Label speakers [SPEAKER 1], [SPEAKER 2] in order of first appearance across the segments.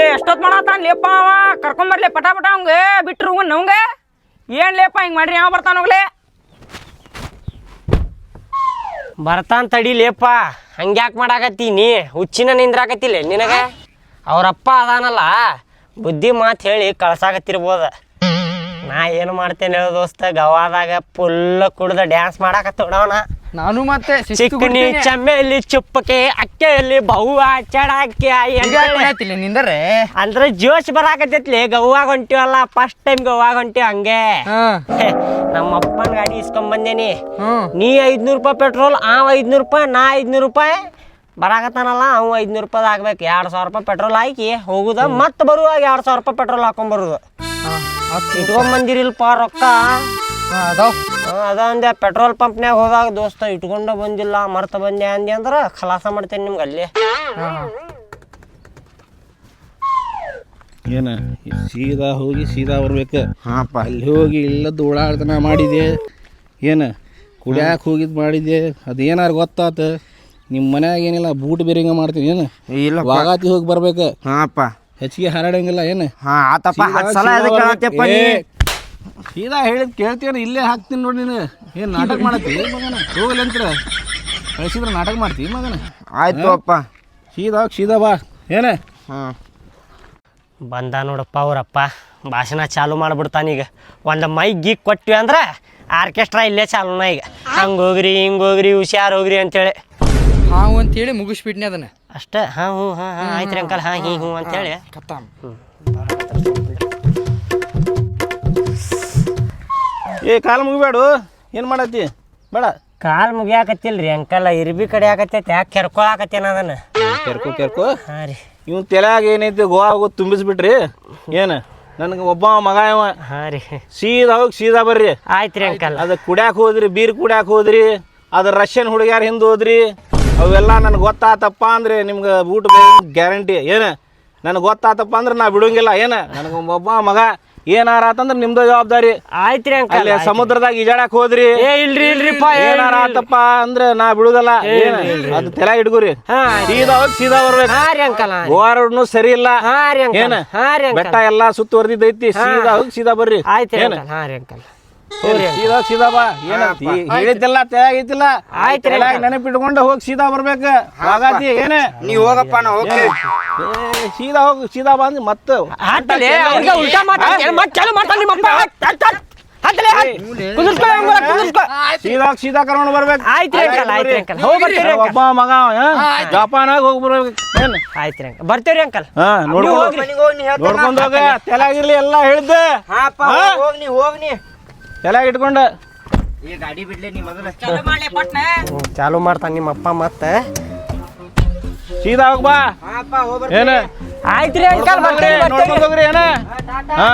[SPEAKER 1] ಏ, ಎಷ್ಟೊತ್ ಮಾಡತ್ತಾನ ಲೇಪ ಅವ? ಕರ್ಕೊಂಬರ್ಲಿ ಪಟ ಪಟ ಅವಂಗ. ಬಿಟ್ರು ನವಂಗ ಏನ್ ಲೇಪ ಹಿಂಗ್ ಮಾಡ್ರಿ? ಯಾವ ಬರ್ತಾನ ಹೋಗ್ಲೆ?
[SPEAKER 2] ಬರ್ತಾನ್ ತಡಿಲೇಪ ಹಂಗ್ಯಾಕ್ ಮಾಡಾಕತ್ತಿ ನೀ? ಹುಚ್ಚಿನ ನಿಂದ್ರಾಕತ್ತಿಲ್ಲ ನಿನಗ? ಅವ್ರಪ್ಪ ಅದಾನಲ್ಲ. ಬುದ್ಧಿ ಮಾತು ಹೇಳಿ ಕಳ್ಸಾಕತ್ತಿರ್ಬೋದ. ನಾ ಏನು ಮಾಡ್ತೇನೆ ಹೇಳು ದೋಸ್ತ ಗವಾದಾಗ ಫುಲ್ ಕುಡ್ದ ಡ್ಯಾನ್ಸ್ ಮಾಡಾಕತ್ತೋಡವನ
[SPEAKER 3] ನಾನು ಮತ್ತೆ ಶಿಸ್ತು
[SPEAKER 2] ಚಿಕ್ಕನಿ
[SPEAKER 3] ಕೊಡ್ತೀನಿ.
[SPEAKER 2] ಚಮ್ಮೆಲಿ ಚುಪ್ಪಕ್ಕೆ ಅಕ್ಕೆಯಲ್ಲಿ ಬಹುವ ಚಡಾಕ್ಕೆ
[SPEAKER 3] ಈಗ ಯಾಕ್ ಕುಣ್ಯಾತಿಲ್ಲ ನಿಂದರೆ?
[SPEAKER 2] ಅಂದ್ರೆ ಜೋಶ್ ಬರಾಕತ್ತೈತ್ಲಿ ಗವ್ವಾಗ ಹೊಂಟಿವಲ್ಲ ಫಸ್ಟ್ ಟೈಮ್ ಗವ್ವಾಗ ಹೊಂಟಿವ ಹಂಗೆ.
[SPEAKER 3] ಹಾ.
[SPEAKER 2] ಹೇ, ನಮ್ಮ ಅಪ್ಪನ ಗಾಡಿ ಇಸ್ಕೊಂಡ್ ಬಂದೇನಿ.
[SPEAKER 3] ಹ್ಮ್
[SPEAKER 2] ನೀ ಐದ್ನೂರು ರೂಪಾಯಿ ಪೆಟ್ರೋಲ್ ಆ ಐದ್ನೂರು ರೂಪಾಯಿ ನಾ ಐದ್ನೂರು ರೂಪಾಯಿ. ಬರಾಕತ್ತಾನಲ್ಲ ಅವ ಐದ್ನೂರು ರೂಪಾಯಿ ಆಗ್ಬೇಕು. ಎರಡು ಸಾವಿರ ರೂಪಾಯಿ ಪೆಟ್ರೋಲ್ ಹಾಕಿ ಹೋಗುದ ಮತ್ತೆ ಬರುವಾಗ ಎರಡು ಸಾವಿರ ರೂಪಾಯಿ ಪೆಟ್ರೋಲ್
[SPEAKER 3] ಹಾಕೊಂಡ್ ಬರುದು.
[SPEAKER 2] ಇಟ್ಕೊಂಬಂದಿರಿಲ್ಪ ರೊಕ್ಕ.
[SPEAKER 3] ಅದಾವ್.
[SPEAKER 2] ಅದ ಅಂದೆ ಪೆಟ್ರೋಲ್ ಪಂಪ್ನ್ಯಾಗ ಹೋದಾಗ ದೋಸ್ತ ಇಟ್ಕೊಂಡ ಬಂದಿಲ್ಲ ಮರ್ತ ಬಂದೆ ಅಂದೆ ಅಂದ್ರ ಖಲಾಸ ಮಾಡ್ತೇನೆ ನಿಮ್ಗೆ ಅಲ್ಲಿ.
[SPEAKER 3] ಹಾ,
[SPEAKER 4] ಏನ ಸೀದಾ ಹೋಗಿ ಸೀದಾ ಬರ್ಬೇಕು.
[SPEAKER 5] ಹಾಪ.
[SPEAKER 4] ಅಲ್ಲಿ ಹೋಗಿ ಇಲ್ಲದ ಓಡಾಡ್ತನ ಮಾಡಿದೆ ಏನು ಕುಡಿಯಾಕ ಹೋಗಿದ್ ಮಾಡಿದೆ ಅದೇನಾರು ಗೊತ್ತಾತ? ನಿಮ್ಮ ಮನ್ಯಾಗ ಏನಿಲ್ಲ ಬೂಟ್ ಬೇರೆ ಮಾಡ್ತೀನಿ ಏನು?
[SPEAKER 5] ಇಲ್ಲ
[SPEAKER 4] ವಾಗಾತಿ ಹೋಗಿ ಬರ್ಬೇಕು.
[SPEAKER 5] ಹಾಪ.
[SPEAKER 4] ಹೆಚ್ಚಿಗೆ ಹಾರಾಡಂಗಿಲ್ಲ ಏನು?
[SPEAKER 5] ಹಾ ಆತಪ್ಪ ಹತ್ತು ಸಲ
[SPEAKER 4] ಸೀದಾ
[SPEAKER 5] ನೀ
[SPEAKER 4] ಹೇಳಿದ್ ಕೇಳ್ತೀವಿ ಇಲ್ಲೇ ಹಾಕ್ತೀನಿ ನೋಡಿ ನೀನು. ಏನು ನಾಟಕ ಮಾಡತ್ತಿ? ಮಗನ ಹೋಗಲಿ ಅಂತರ ಕಳಿಸಿದ್ರೆ ನಾಟಕ ಮಾಡ್ತಿ ಮಗನ?
[SPEAKER 5] ಆಯ್ತು ಅಪ್ಪ.
[SPEAKER 4] ಸೀದಾ ಸೀದಾ ಬಾ. ಏನ?
[SPEAKER 5] ಹಾಂ.
[SPEAKER 2] ಬಂದ ನೋಡಪ್ಪ ಅವರಪ್ಪ. ಭಾಷಣ ಚಾಲು ಮಾಡ್ಬಿಡ್ತಾನೀಗ ಒಂದು ಮೈಕ್ ಗೀಕ್ ಕೊಟ್ವಿ ಅಂದ್ರೆ ಆರ್ಕೆಸ್ಟ್ರಾ ಇಲ್ಲೇ ಚಾಲೂನ ಈಗ. ಹಂಗೆ ಹೋಗ್ರಿ ಹಿಂಗೆ ಹೋಗ್ರಿ ಹುಷಾರ್ ಹೋಗ್ರಿ ಅಂತೇಳಿ.
[SPEAKER 3] ಅಂತೇಳಿ ಮುಗಿಸ್ಬಿಟ್ನಿ ಅದನ್ನ.
[SPEAKER 2] ಅಷ್ಟೇ? ಹಾ ಹ್ಞೂ ಹಾ ಹಾ ಆಯ್ತು ರೀ ಅಂಕಲ್. ಹಾ ಹೀ ಹ್ಞೂ ಅಂತೇಳಿ.
[SPEAKER 3] ಕತ್ತಾಮ್
[SPEAKER 4] ಏ ಕಾಲು ಮುಗಿಬೇಡು. ಏನು ಮಾಡತ್ತಿ? ಬೇಡ.
[SPEAKER 2] ಕಾಲು ರೀ ಅಂಕಲ್ ಇರ್ಬಿ ಕಡೆ ಆಕತ್ತೈತೆ ಯಾಕೆ ಕೆರ್ಕೊಳಕತ್ತೇನ ಅದನ್ನ?
[SPEAKER 4] ಕೆರ್ಕು ಕೆರ್ಕು.
[SPEAKER 2] ಹಾಂ ರೀ.
[SPEAKER 4] ಇವ್ನ ತಲೆಯಾಗ ಏನೈತಿ ಗೋವಾ ಹೋಗೋದು ತುಂಬಿಸ್ಬಿಟ್ರಿ. ಏನು? ನನಗೆ ಒಬ್ಬ ಮಗ ಇವ.
[SPEAKER 2] ಹಾಂ ರೀ.
[SPEAKER 4] ಸೀದಾ ಹೋಗಿ ಸೀದಾ ಬರ್ರಿ.
[SPEAKER 2] ಆಯ್ತು ರೀ ಅಂಕಲ್.
[SPEAKER 4] ಅದು ಕುಡ್ಯಾಕ ಹೋದ್ರಿ ಬೀರ್ ಕುಡ್ಯಾಕ ಹೋದ್ರಿ. ಅದು ರಷ್ಯನ್ ಹುಡುಗ್ಯಾರ ಹಿಂದೆ ಹೋದ್ರಿ. ಅವೆಲ್ಲ ನನಗೆ ಗೊತ್ತಾತಪ್ಪ ಅಂದ್ರೆ ನಿಮ್ಗೆ ಊಟ ಗ್ಯಾರಂಟಿ. ಏನು? ನನಗೆ ಗೊತ್ತಾತಪ್ಪ ಅಂದ್ರೆ ನಾ ಬಿಡೋಂಗಿಲ್ಲ. ಏನು? ನನಗೆ ಒಬ್ಬ ಮಗ ಏನಾರ ಆತಂದ್ರೆ ನಿಮ್ದು ಜವಾಬ್ದಾರಿ.
[SPEAKER 2] ಆಯ್ತ್ರಿ ಅಂಕಲ್
[SPEAKER 4] ಅಲ್ಲಿ ಸಮುದ್ರದಾಗ ಈಜಾಡಕ್ ಹೋದ್ರಿ.
[SPEAKER 2] ಏ ಇಲ್ರಿ ಇಲ್ರಿಪ್ಪ
[SPEAKER 4] ಏನಾರ ಆತಪ್ಪ ಅಂದ್ರೆ ನಾ ಬಿಡುದಲ್ಲ. ಏನ? ಅದು ತಲೆ
[SPEAKER 2] ಇಡ್ಗುರಿ
[SPEAKER 4] ಸೀದಾ ಹೋಗಿ ಸೀದಾ ಬರ್ಬೇಕು.
[SPEAKER 2] ಹಾಂ ರೀ ಅಂಕಲ್
[SPEAKER 4] ಸರಿ ಇಲ್ಲ.
[SPEAKER 2] ಹಾಂ ರೀ ಅಂಕಲ್
[SPEAKER 4] ಏನ?
[SPEAKER 2] ಹಾಂ ರೀ
[SPEAKER 4] ಬೆಟ್ಟ ಎಲ್ಲಾ ಸುತ್ತುವರ್ದಿದ್ದೈತಿ. ಸೀದಾ ಹೋಗಿ ಸೀದಾ ಬರ್ರಿ.
[SPEAKER 2] ಆಯ್ತು ಏನ್
[SPEAKER 4] ಏನ?
[SPEAKER 2] ಅಂಕಲ್ ಹಾಂ ರೀ ಅಂಕಲ್.
[SPEAKER 4] ಏನ್ ಸೀದಾ ಸೀದಾ ಬಾ. ಏನಂತ? ಹೇಳಿದ್ದಿಲ್ಲ
[SPEAKER 2] ಆಯ್ತು
[SPEAKER 4] ನೆನಪಿಟ್ಕೊಂಡು ಹೋಗಿ ಸೀದಾ ಬರ್ಬೇಕು. ಹಾಗಾತಿ ಏನ?
[SPEAKER 5] ನೀ ಹೋಗಪ್ಪ ನಾ ಹೋಗ್ತೀನಿ
[SPEAKER 4] ಸೀದಾ ಹೋಗಿ ಸೀದಾ ಬಂದ್ ಮತ್ತೆ
[SPEAKER 2] ಉಲ್ಟಾ ಮಾತಾಡ್ತೀನಿ ಮತ್ತೆ ಚಾಲು
[SPEAKER 4] ಸೀದಾ ಸೀದಾ ಕರ್ಕೊಂಡು ಬರ್ಬೇಕು.
[SPEAKER 2] ಆಯ್ತು ಹೋಗಿ
[SPEAKER 4] ಒಬ್ಬ ಮಗ ಜಪಾನಾಗ ಹೋಗಿ ಬರ್ಬೇಕು. ಏನ್?
[SPEAKER 2] ಆಯ್ತು ಅಂಕಲ್. ಅಂಕಲ್.
[SPEAKER 4] ನೋಡ್ಕೊಂಡು
[SPEAKER 5] ಹೋಗಿ ನೀ ಹೇಳ್ತಾನ
[SPEAKER 4] ನೋಡ್ಕೊಂಡು ಹೋಗ ತಲೆಯಾಗಿರ್ಲಿ ಎಲ್ಲ ಹೇಳಿದ್ದೆ
[SPEAKER 5] ಹಾಪ
[SPEAKER 4] ಹಾ?
[SPEAKER 5] ಹೋಗ್
[SPEAKER 4] ಇಟ್ಕೊಂಡ.
[SPEAKER 5] ಈ ಗಾಡಿ ಬಿಡ್ಲಿ ನೀ ಮೊದಲ.
[SPEAKER 2] ಚಾಲು ಮಾಡ್ತಾನೆ ನಿಮ್ಮಪ್ಪ ಮತ್ತೆ.
[SPEAKER 4] ಸೀದಾ ಹೋಗ್ ಬಾ. ಏನ?
[SPEAKER 2] ಆಯ್ತು ರೀ ಅಂಕಲ್ ಬರ್ತೀನಿ
[SPEAKER 4] ನೋಡ್ಕೊಂಡು ಹೋಗ್ರಿ ಏನ? ಹಾ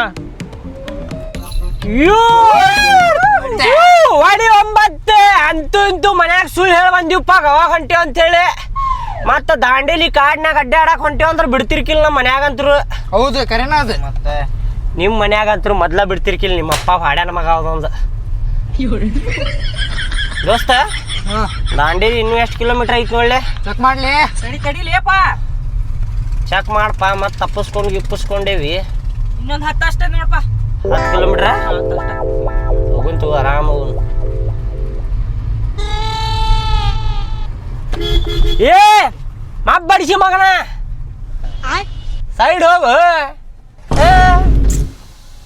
[SPEAKER 2] ವಾಡಿ ಒಂಬತ್ತೆ. ಅಂತೂ ಇಂತೂ ಮನ್ಯಾಗ ಸುಳ್ಳು ಹೇಳಿ ಬಂದಿವಪ್ಪ ಗವಾ ಹೊಂಟೇವ್ ಅಂತೇಳಿ. ಮತ್ತ ದಾಂಡೇಲಿ ಕಾಡ್ನಾಗ ಅಡ್ಡಾಡಕ್ ಹೊಂಟೇವ್ ಅಂದ್ರೆ ಬಿಡ್ತಿರ್ಕಿಲ್ಲ ನಮ್ಮ ಮನ್ಯಾಗಂತ್ರು.
[SPEAKER 3] ಹೌದು ಕರೆನಾ ಅದು?
[SPEAKER 5] ಮತ್ತೆ?
[SPEAKER 2] ನಿಮ್ಮ ಮನ್ಯಾಗಂತ್ರು ಮೊದ್ಲ ಬಿಡ್ತಿರ್ಕಿಲ್ಲ ನಿಮ್ಮ ಅಪ್ಪ ಹಾಡ್ಯಾನ ಮಗ ಅದೊಂದು ದೋಸ್ತ
[SPEAKER 3] ಹಾ.
[SPEAKER 2] ಇನ್ನು ಎಷ್ಟು ಕಿಲೋಮೀಟರ್ ಐತಿ ನೋಡ್ಲೆ?
[SPEAKER 3] ಚೆಕ್ ಮಾಡ್ಲಿ.
[SPEAKER 1] ತಡಿ ತಡಿ
[SPEAKER 2] ಚೆಕ್ ಮಾಡಪ್ಪ ಮತ್ತೆ ತಪ್ಪಿಸ್ಕೊಂಡು ಗಿಪ್ಪಿಸ್ಕೊಂಡೇವಿ.
[SPEAKER 1] ಇನ್ನೊಂದ್ ಹತ್ತು ಅಷ್ಟೇ ನೋಡಪ್ಪ
[SPEAKER 2] ಹತ್ತು ಕಿಲೋಮೀಟ್ರ? ಹೋಗಂತು ಆರಾಮ ಹೋಗುನ್. ಏ ಮಬ್ಬಡಿಸಿ ಮಗನ. ಸೈಡ್ ಹೋಗು.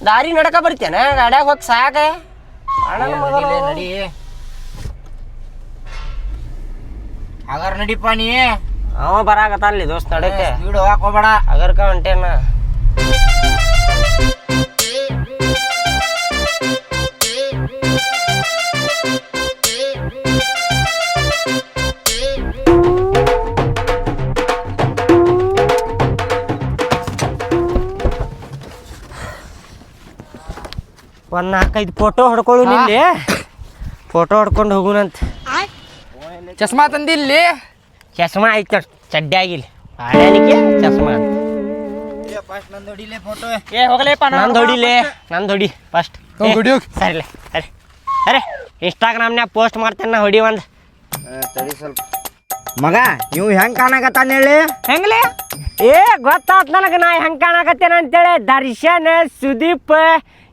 [SPEAKER 2] ದಾರಿ ನಡಕ ಬರ್ತೇನೆ ಗಾಡ್ಯಾಗ ಹೋಗಿ ಸಾಕ ಅಣ್ಣನ ಮಗನು.
[SPEAKER 5] ನಡಿ, ಹಾಗಾರ ನಡಿಪ ನೀ?
[SPEAKER 2] ಅವ ಬರಾಕತ್ತಾನಲ್ಲಿ ದೋಸ್ತ ನಡಕ್ಕೆ
[SPEAKER 5] ಸ್ಪೀಡ್ ಹೋಗಕ್ ಹೋಗ್ಬೇಡ.
[SPEAKER 2] ಅಗರ್ಕ ಹೊಂಟೇನ. ಒಂದ್ ನಾಲ್ಕೈದು ಫೋಟೋ ಹೊಡ್ಕೊಳ್ಳು ನಿಲ್ಲಿ ಫೋಟೋ ಹೊಡ್ಕೊಂಡು ಹೋಗುನಂತ.
[SPEAKER 3] ಚಸ್ಮಾ ತಂದಿಲ್ಲಿ
[SPEAKER 2] ಚಸ್ಮಾ ಆಯ್ತು ನೋಡ್ ಚಡ್ಡಿ ಹಳ್ಯಾನಿಗೆ ಚಸ್ಮಾ ಅಂತ.
[SPEAKER 1] ಏ ಹೋಗಲೇಪ್ಪ
[SPEAKER 2] ನಂದು ಹೊಡಿಲೆ ನಂದು ಹೊಡಿ ಫಸ್ಟ್ ಸರಿಲೆ ಸರಿ. ಅರೆ ಇನ್ಸ್ಟಾಗ್ರಾಮ್ನ್ಯಾಗ ಪೋಸ್ಟ್ ಮಾಡ್ತೇನೆ ನಾ ಹೊಡಿ ಒಂದು.
[SPEAKER 5] ತಡಿ ಸ್ವಲ್ಪ. ಮಗ ನೀವು ಹೆಂಗ್ ಕಾಣಕತ್ತಾನ ಹೇಳಿ?
[SPEAKER 1] ಹೆಂಗ್ಲಿ?
[SPEAKER 2] ಏ ಗೊತ್ತಾತ್ ನನಗೆ ನಾ ಹೆಂಗ್ ಕಾಣಕತ್ತೇನ ಅಂತೇಳಿ. ದರ್ಶನ್ ಸುದೀಪ್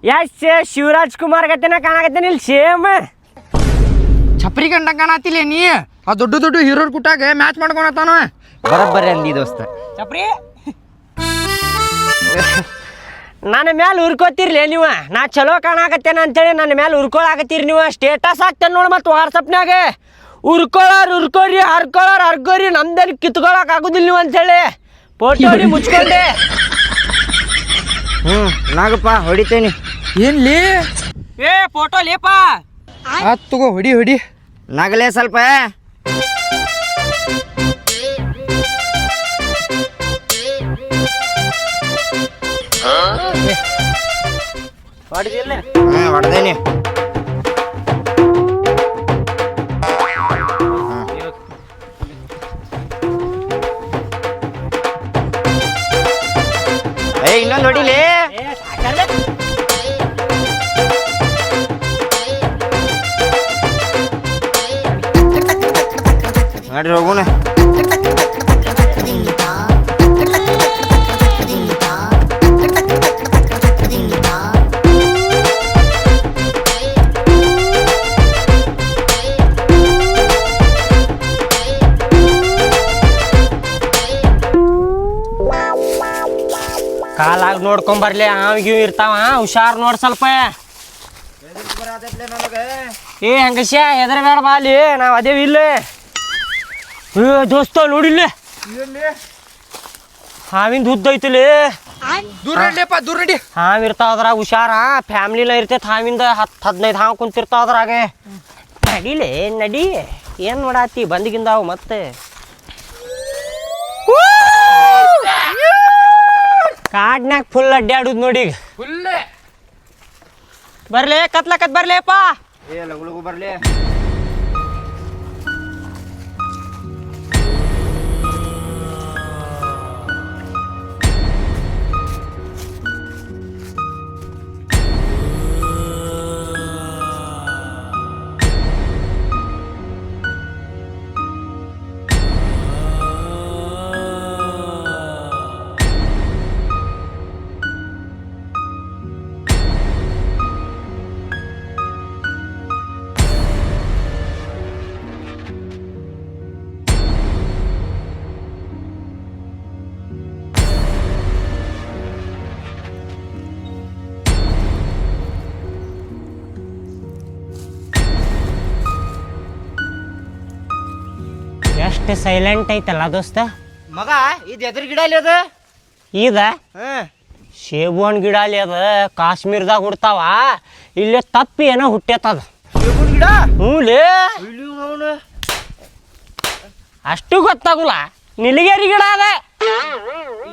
[SPEAKER 2] ಯಶ್ ಶಿವರಾಜ್ ಕುಮಾರ್ ಗತೆನ ಕಾಣಕತ್ತೇನೆ ಇಲ್ಲಿ ಸೇಮ್.
[SPEAKER 3] ಛಪ್ರಿ ಗಂಡ ಕಾಣತಿಲ್ಲ ನೀ? ಆ ದೊಡ್ಡ ದೊಡ್ಡ ಹೀರೋರ್ ಕುಟ್ಟಾಗ ಮ್ಯಾಚ್ ಮಾಡ್ಕೊಳತಾನ
[SPEAKER 5] ಬರಬ್ಬರಿ ಅಂದಿ ದೋಸ್ತ.
[SPEAKER 1] ಚಪ್ರಿ
[SPEAKER 2] ನನ್ನ ಮೇಲೆ ಉರ್ಕೋತಿರ್ಲಿ ನೀವು. ನಾ ಚಲೋ ಕಾಣಕತ್ತೇನ ಅಂತೇಳಿ ನನ್ನ ಮೇಲೆ ಉರ್ಕೊಳಕತ್ತೀರಿ ನೀವು. ಸ್ಟೇಟಸ್ ಹಾಕ್ತೇನೆ ನೋಡಿ ಮತ್ತು ವಾಟ್ಸಪ್ನಾಗ ಉರ್ಕೊಳ್ಳೋರು ಉರ್ಕೋರಿ ಹರ್ಕೊಳ್ಳೋರು ಹರ್ಕೊರಿ ನಮ್ದೇನು ಕಿತ್ಕೊಳಕ್ ಆಗುದಿಲ್ಲ ನೀವು ಅಂತೇಳಿ ಫೋಟೋ ಹೊಡಿ ಮುಚ್ಕೊಂಡೆ.
[SPEAKER 5] ಹ್ಮ್ ನಾಗಪ್ಪ ಹೊಡಿತೇನಿ.
[SPEAKER 3] ಏನ್ಲಿ?
[SPEAKER 1] ಏ ಫೋಟೋ ಲೇಪ.
[SPEAKER 3] ಆತ್ ತಗೋ ಹೊಡಿ ಹೊಡಿ.
[SPEAKER 5] ನಗಲೇ ಸ್ವಲ್ಪ. ಹಾ ಹೊಡ್ದೇನಿ. ಇನ್ನೊಂದು ಹೊಡಿಲಿ ನಡ್ರಿ
[SPEAKER 2] ಕಾಲಾಗ ನೋಡ್ಕೊಂಬರ್ಲಿ ಅವಿಗೆ ಇರ್ತಾವ ಹುಷಾರ್ ನೋಡ್ ಸ್ವಲ್ಪ. ಏ ಹಂಗಶ್ಯ ಹೆದ್ರ ಬೇಡ ಬಾಲಿ ನಾವ್ ಅದೇವಿ ಇಲ್ಲ. ಏ ದೋಸ್ತ ನೋಡಿಲ್ಲ? ಹಾವಿಂದ ಉದ್ದ ಐತಿಲಿ
[SPEAKER 3] ದೂರ ನಡಿಯಪ್ಪ ದೂರ ನಡಿ
[SPEAKER 2] ಹಾವು ಇರ್ತಾವ ಅದ್ರಾಗ ಹುಷಾರ ಫ್ಯಾಮ್ಲಿನ ಇರ್ತೈತೆ ಹಾವಿಂದ ಹತ್ತು ಹದಿನೈದು ಹಾವು ಕುಂತಿರ್ತಾವ ಅದ್ರಾಗ. ನಡಿಲೆ ನಡಿ. ಏನು ಮಾಡಾತಿ ಬಂದಿಗಿಂದಾವು ಮತ್ತೆ. ಕಾಡ್ನ್ಯಾಗ ಫುಲ್ ಅಡ್ಡಾಡುದು ನೋಡಿ ಈಗ.
[SPEAKER 3] ಫುಲ್
[SPEAKER 2] ಬರ್ಲೇ ಕತ್ಲಕತ್ ಬರ್ಲೇಪ್ಪ.
[SPEAKER 5] ಏ ಲಗುಲಗು ಬರ್ಲಿ.
[SPEAKER 2] ಎಷ್ಟು ಸೈಲೆಂಟ್ ಐತಲ್ಲ ದೋಸ್ತ?
[SPEAKER 5] ಮಗ ಇದು ಎದ್ರ ಗಿಡ ಅಲ್ಲಿ ಅದು?
[SPEAKER 2] ಇದ?
[SPEAKER 5] ಹ್ಮ್
[SPEAKER 2] ಸೇಬು ಹಣ್ಣು ಗಿಡ ಅಲ್ಲಿ ಅದ ಕಾಶ್ಮೀರದಾಗ ಹುಡ್ತಾವ. ಇಲ್ಲೇ ತಪ್ಪಿ ಏನೋ ಹುಟ್ಟೇತದ.
[SPEAKER 5] ಸೇಬುನ್ ಗಿಡ?
[SPEAKER 2] ಹ್ಞೂ ಲೇ.
[SPEAKER 5] ಅವನು.
[SPEAKER 2] ಅಷ್ಟು ಗೊತ್ತಾಗುಲ್ಲ ನಿಲಗೇರಿ ಗಿಡ ಅದ.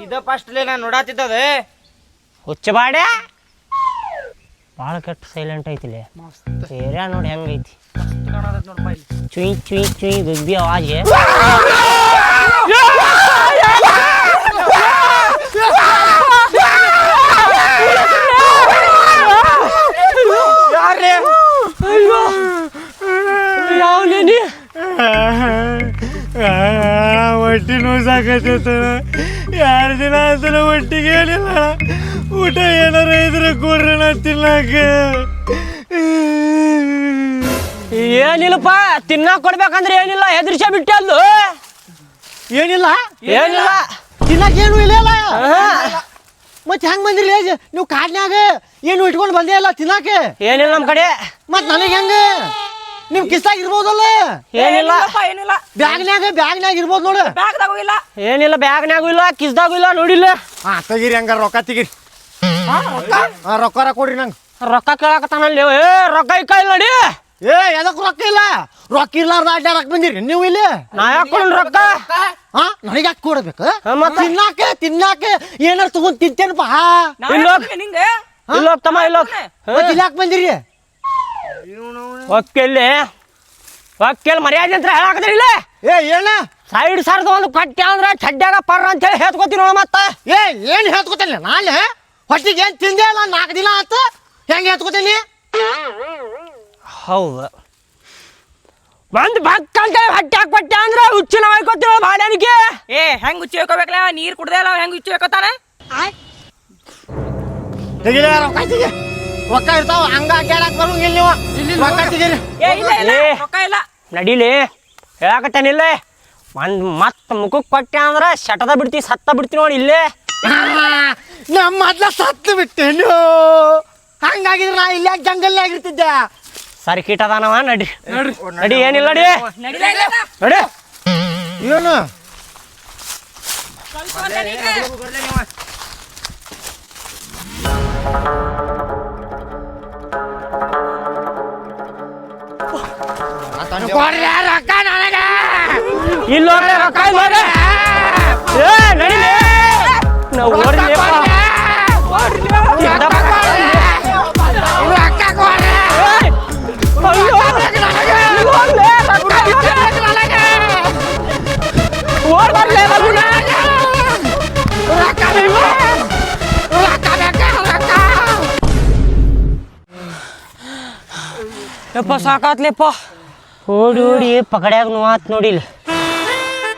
[SPEAKER 5] ಇದ ಫಸ್ಟ್ಲೇ ನಾನು ನೋಡಾತಿದ್ದದ.
[SPEAKER 2] ಹುಚ್ಚಬಾಡ್ಯ ಭಾಳ ಕೆಟ್ಟ ಸೈಲೆಂಟ್ ಐತಿಲೆ ಏರಿಯಾ ನೋಡಿ ಹೆಂಗೈತಿ ಚುಯ್ ಚುಯ್ ಚುಯ್ ಗುಬ್ಬಿ ಅವಾಜ್ ಯಾವನೇನಿ
[SPEAKER 6] ಹೊಟ್ಟಿ ನೋವು ಸಾಕತ್ತ ಎರಡು ದಿನ ಆತನ ಒಟ್ಟಿಗೆ ಏನಿಲ್ಲ ಊಟ ಏನಾರ ಇದ್ರೆ ಕೊಡ್ರಣ ತಿನ್ನಕ
[SPEAKER 2] ಏನಿಲ್ಲಪ್ಪ ತಿನ್ನಾಕ ಕೊಡ್ಬೇಕಂದ್ರೆ ಏನಿಲ್ಲ ಎದುರಿಸ ಬಿಟ್ಟೆ ಅಲ್ಲು.
[SPEAKER 6] ಏನಿಲ್ಲ?
[SPEAKER 2] ಏನಿಲ್ಲ.
[SPEAKER 6] ತಿನ್ನಕೇನು ಇಲ್ಲ ಮತ್ತೆ ಹೆಂಗ್ ಬಂದಿರಿ ನೀವು ಕಾಡ್ನ್ಯಾಗ ಏನು ಇಟ್ಕೊಂಡು ಬಂದೇ ಇಲ್ಲ ತಿನ್ನಾಕೆ
[SPEAKER 2] ಏನಿಲ್ಲ ನಮ್ಮ ಕಡೆ.
[SPEAKER 6] ಮತ್ ನನಗೆ ಹೆಂಗ? ನಿಮ್ ಕಿಸ್ತಾಗ ಇರ್ಬೋದಲ್ಲ?
[SPEAKER 2] ಏನಿಲ್ಲ.
[SPEAKER 1] ಏನಿಲ್ಲಪ್ಪ, ಏನಿಲ್ಲ.
[SPEAKER 6] ಬ್ಯಾಗ್ನ್ಯಾಗ ಬ್ಯಾಗ್ನ್ಯಾಗ ಇರ್ಬೋದು ನೋಡು.
[SPEAKER 1] ಬ್ಯಾಗ್ದಾಗೂ ಇಲ್ಲ.
[SPEAKER 2] ಏನಿಲ್ಲ ಬ್ಯಾಗ್ನ್ಯಾಗೂ ಇಲ್ಲ ಕಿಸ್ದಾಗೂ ಇಲ್ಲ ನೋಡಿಲ್ಲ.
[SPEAKER 6] ಹಾ ತೆಗೀರಿ ಹಂಗಾರ ರೊಕ್ಕ ತೆಗೀರಿ. ಹಾ ರೊಕ್ಕ ಕೊಡ್ರಿ ನಂಗೆ?
[SPEAKER 2] ರೊಕ್ಕ ಕೇಳಕತ್ತಾನಲ್ಲಿ ಏ ರೊಕ್ಕ ಇಕ್ಕ ಇಲ್ಲ ನೋಡಿ.
[SPEAKER 6] ಏ ಎದಕ್ ರೊಕ್ಕ ಇಲ್ಲ? ರೊಕ್ಕ ಇರ್ಲಾರ್ದ ಅಡ್ಡಾಡಕ್ ಬಂದಿರಿ? ನೀವು ಇಲ್ಲಿ?
[SPEAKER 2] ನಾ ಯಾಕೊಂಡು ರೊಕ್ಕ?
[SPEAKER 6] ಹಾ ನನಗೆ ಯಾಕೆ ಕೊಡ್ಬೇಕು?
[SPEAKER 2] ಹಾ, ಮತ್ತೆ?
[SPEAKER 6] ತಿನ್ನಾಕೆ ತಿನ್ನಾಕೆ ಏನಾರ ತಗೊಂಡ್ ತಿಂತೇನಪ್ಪ
[SPEAKER 1] ಹಾ?
[SPEAKER 2] ಇಲ್ಲ.
[SPEAKER 1] ಯಾಕ್ ನಿಂಗೆ?
[SPEAKER 2] ಇಲ್ಲ ತಮ್ಮ ಇಲ್ಲ
[SPEAKER 6] ಮತ್ತೆ ಇಲ್ಲಿ ಯಾಕೆ ಬಂದಿರಿ?
[SPEAKER 2] ಒಕ್ಕೆಲ್ಲಿ. ಒಕ್ಕೆಲ್ ಮರ್ಯಾದೆ ಅಂತ ಹೇಳಾಕತ್ತೀರಿ ಇಲ್ಲ?
[SPEAKER 6] ಏ ಏನ?
[SPEAKER 2] ಸೈಡ್ ಸರ್ದ ಒಂದು ಕಟ್ಟೆ ಅಂದ್ರೆ ಚಡ್ಡ್ಯಾಗ ಪರ್ರ ಅಂತ ಹೇಳಿ ಹೇಳ್ಕೊತೀನಿ ನೋಡ ಮತ್ತೆ.
[SPEAKER 6] ಏ ಏನ್ ಹೇಳ್ಕೊತೇನೆ ನಾಳೆ ಹೊಟ್ಟಿಗೆ ಏನು ತಿಂದೇ ಇಲ್ಲ ನಾಲ್ಕು ದಿನ ಆಯ್ತು ಹೆಂಗೆ ಎತ್ಕೋತೀನಿ?
[SPEAKER 2] ಹೌದು. ಒಂದು ಬಕ್ ಅಂತ ಹೊಟ್ಟೆ ಹಾಕ್ಬಿಟ್ಟೆ ಅಂದ್ರೆ ಹುಚ್ಚಿನ ಹೋಯ್ಕೋತಿರೋ ಬಾಡ್ಯಾನಿಗೆ?
[SPEAKER 1] ಏ ಹೆಂಗ್ ಹುಚ್ಚಿ ಹೋಯ್ಕೋಬೇಕಲ್ಲ ನೀರು ಕುಡ್ದೆ ಅಲ್ಲ ಹೆಂಗ್ ಹುಚ್ಚಿ ಹೋಗ್ತಾನೆ
[SPEAKER 6] ತೆಗಿಲ ರೊಕ್ಕ ತೆಗಿ ರೊಕ್ಕ ಇರ್ತಾವ ಹಂಗ ಕೇಳಕ್ ಬರಂಗಿಲ್ಲ ನೀವು. ರೊಕ್ಕ ತೆಗೀರಿ
[SPEAKER 1] ಏ ಇಲ್ಲ ಇಲ್ಲ
[SPEAKER 2] ಏ.
[SPEAKER 1] ರೊಕ್ಕ ಇಲ್ಲ.
[SPEAKER 2] ನಡೀಲಿ. ಹೇಳಕತ್ತೇನಿಲ್ಲ ಒಂದ್ ಮತ್ ಮುಖಕ್ಕೆ ಕೊಟ್ಟೆ ಅಂದ್ರೆ ಶಟದ ಬಿಡ್ತಿ ಸತ್ತ ಬಿಡ್ತಿ ನೋಡಿ ಇಲ್ಲೇ.
[SPEAKER 6] ನಮ್ಮ ಮೊದ್ಲ ಸತ್ತು ಬಿಟ್ಟೇನು ಹಂಗಾಗಿದ್ರೆ ನಾ ಇಲ್ಲ ಜಂಗಲ್ ಆಗಿರ್ತಿದ್ದೆ.
[SPEAKER 2] ಸರಿ ಕೀಟ ಅದಾನವ ನಡಿ. ನಡಿ ಏನಿಲ್ಲ ನಡಿ. ನಡಿ
[SPEAKER 6] ಏನು ರೊಕ್ಕ ನನಗೆ
[SPEAKER 2] ಇಲ್ಲ ಹೋಗ್ಲಿ ರೊಕ್ಕ ಇಲ್ಲ ಏ! ಯಪ್ಪ ಸಾಕಾತ್ಲೆಪ್ಪ ಓಡಿ ಓಡಿ ಪಕಡ್ಯಾಗ ನೋವಾತ್ ನೋಡಿಲ್.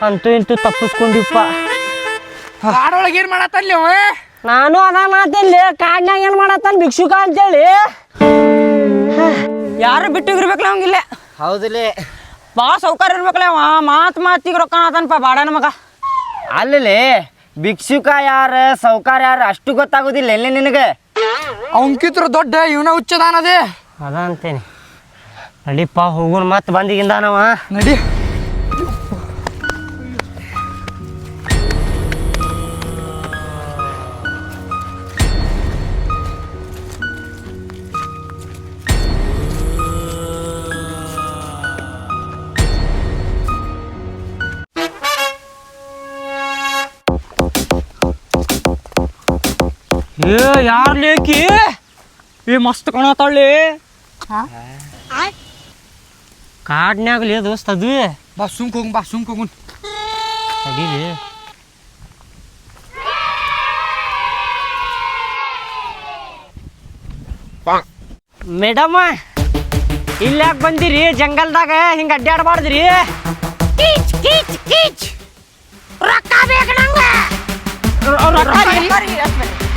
[SPEAKER 2] ಅಂತೂ ಇಂತೂ ತಪ್ಪಿಸ್ಕೊಂಡಿಪ್ಪ.
[SPEAKER 3] ಕಾಡೊಳಗೆ ಏನ್ ಮಾಡತ್ತಲ್ಲಿ ಅವ?
[SPEAKER 2] ನಾನು ಅದ ಮಾತಲ್ಲಿ ಕಾಡ್ನಾಗ ಏನ್ ಮಾಡತ್ತಾನ ಭಿಕ್ಷುಕ ಅಂತೇಳಿ.
[SPEAKER 1] ಯಾರು ಬಿಟ್ಟು ಇರ್ಬೇಕಲ್ಲ ಅವಂಗಿಲ್ಲ
[SPEAKER 5] ಹೌದಿಲ್ಲ
[SPEAKER 1] ಭಾಳ ಸೌಕರ್ಯ ಇರ್ಬೇಕಲ್ಲ ಅವ. ಮಾತ್ ಮಾತಿಗೆ ರೊಕ್ಕ ಆತನಪ್ಪ ಬಾಡನ ಮಗ.
[SPEAKER 5] ಅಲ್ಲಿ ಭಿಕ್ಷುಕ ಯಾರ ಸೌಕಾರ ಯಾರು ಅಷ್ಟು ಗೊತ್ತಾಗೋದಿಲ್ಲ ಎಲ್ಲಿ ನಿನಗೆ?
[SPEAKER 3] ಅವನ್ಕಿತ್ರ ದೊಡ್ಡ ಇವನ ಹುಚ್ಚದಾನದೇ
[SPEAKER 2] ಅದ ಅಂತೇನಿ. ನಡಿಪ್ಪ ಹೋಗುನ್ ಮತ್ತೆ ಬಂದಿಗಿಂದಾನವ
[SPEAKER 3] ನಡಿ.
[SPEAKER 2] ಏ ಯಾರ್ ಲೇಕಿ
[SPEAKER 1] ಏ ಮಸ್ತ್ ಕಾಣತಾಳ್ಳಿ
[SPEAKER 2] ಕಾಡ್ನ್ಯಾಗಲಿ ದೋಸ್ತ ಅದು.
[SPEAKER 3] ಬಾ ಸುಮ್ಕ ಹೋಗುನ್ ಬಾ ಸುಮ್ಕ ಹೋಗುನ್
[SPEAKER 2] ತಡೀಲಿ ಮೇಡಮ್ ಇಲ್ಲಿ ಯಾಕೆ ಬಂದಿರಿ? ಜಂಗಲ್ದಾಗ ಹಿಂಗೆ ಅಡ್ಡಾಡಬಾರ್ದ್ರಿ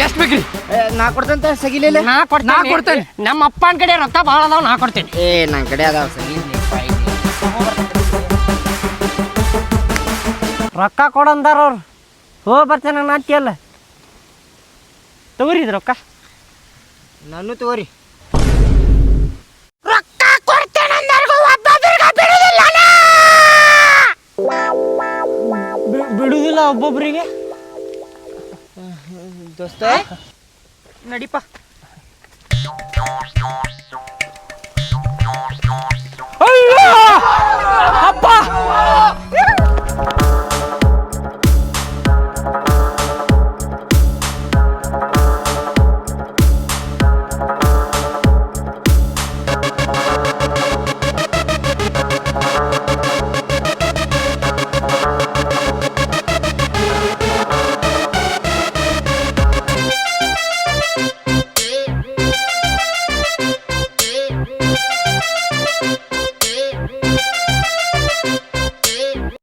[SPEAKER 3] ಎಷ್ಟ್ ಬೇಕ್ರಿ?
[SPEAKER 5] ನಾ ಕೊಡ್ತಂತ ಸಗಿಲಿಲ್ಲ
[SPEAKER 2] ನಾ ಕೊಡ್ತೇನೆ.
[SPEAKER 3] ನಾ ಕೊಡ್ತೇನೆ.
[SPEAKER 2] ನಮ್ಮ ಅಪ್ಪನ ಕಡೆ ರೊಕ್ಕ ಭಾಳ ಅದಾವ ನಾ ಕೊಡ್ತೇನೆ.
[SPEAKER 5] ಏ ನನ್ನ ಕಡೆ ಅದಾವ ಸಗಿಲಿ.
[SPEAKER 2] ರೊಕ್ಕ ಕೊಡಂದಾರ ಅವ್ರು. ಹೋ ಬರ್ತೇನೆ ನಾಟ್ಯ ಅಲ್ಲ ತಗೋರಿ ಇದು ರೊಕ್ಕ.
[SPEAKER 5] ನಾನು ತಗೋರಿ.
[SPEAKER 2] ಬಿ- ಬಿಡುದಿಲ್ಲ ಒಬ್ಬೊಬ್ಬರಿಗೆ
[SPEAKER 5] ದೋಸ್ತ.
[SPEAKER 1] ನಡಿಪ.